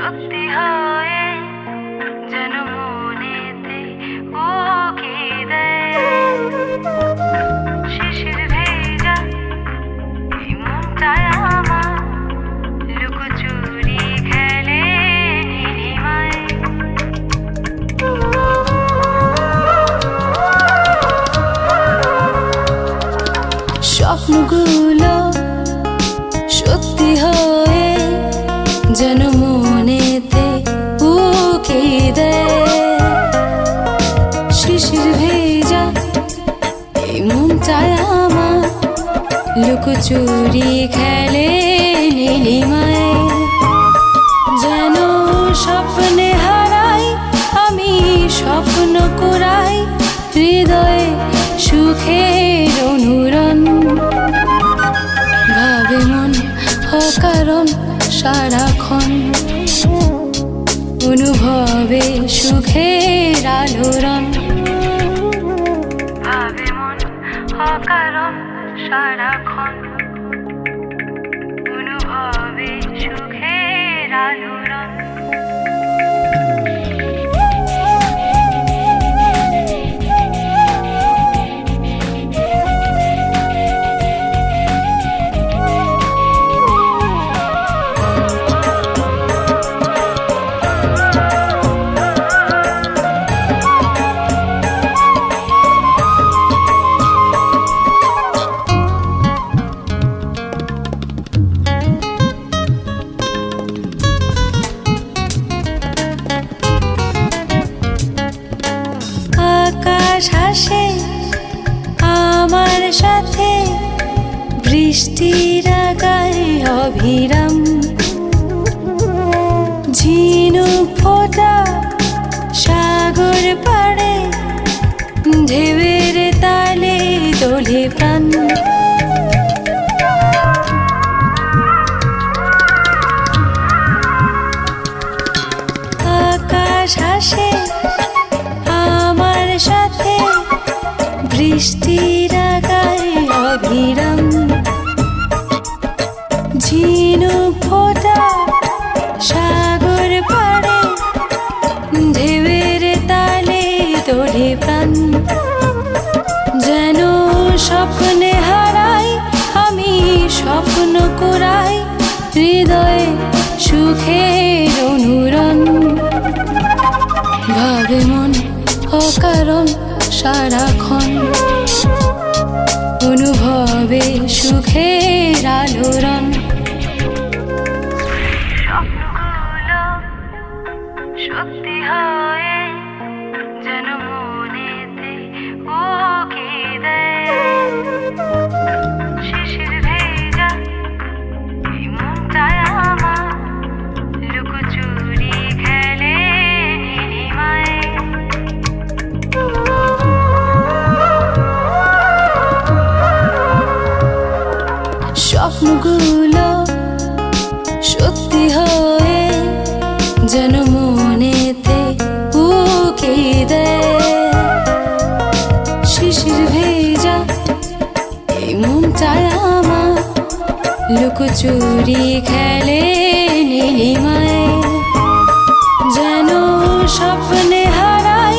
सकती है শিশির ভেজা, এই মনটায় আমার। লুকোচুরি খেলে নীলিমায় যেন স্বপ্নে হারাই, আমি স্বপ্ন কুড়াই, হৃদয়ে সুখের অনুরণ। ভাবে মন অকারণ সারাক্ষণ। অনুভবে সুখের আলোড়ন। অকারণ সারাক্ষণ অনুভবে সুখের আলোড়ন বৃষ্টির গায়ে অবিরাম ঝিনুক ফোটা সাগর পাড়ে, ঢেউয়ের তালে দোলে প্রাণ। আকাশ হাসে আমার সাথে বৃষ্টির তোলে প্রাণ। যেন স্বপ্নে হারাই, আমি স্বপ্ন কুড়াই, হৃদয়ে সুখের অনুরণ। ভাবে মন অকারণ সারাক্ষণ, অনুভবে সুখের আলোড়ন। সত্যি হয়ে, যেন যেন মনেতে উকি দেয়। শিশির ভেজা, এই মনটায় আমার লুকোচুরি খেলে নীলিমায় যেন স্বপ্নে হারাই,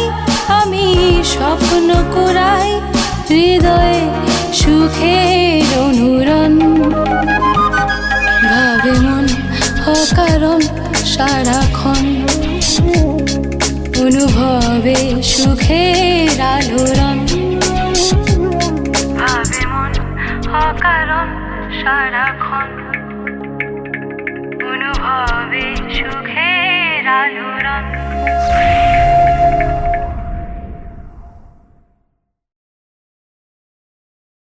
আমি স্বপ্ন কুড়াই, হৃদয়ে সুখের অনুরণ আলোড়ন ভাবে মন অকারণ সারাক্ষণ।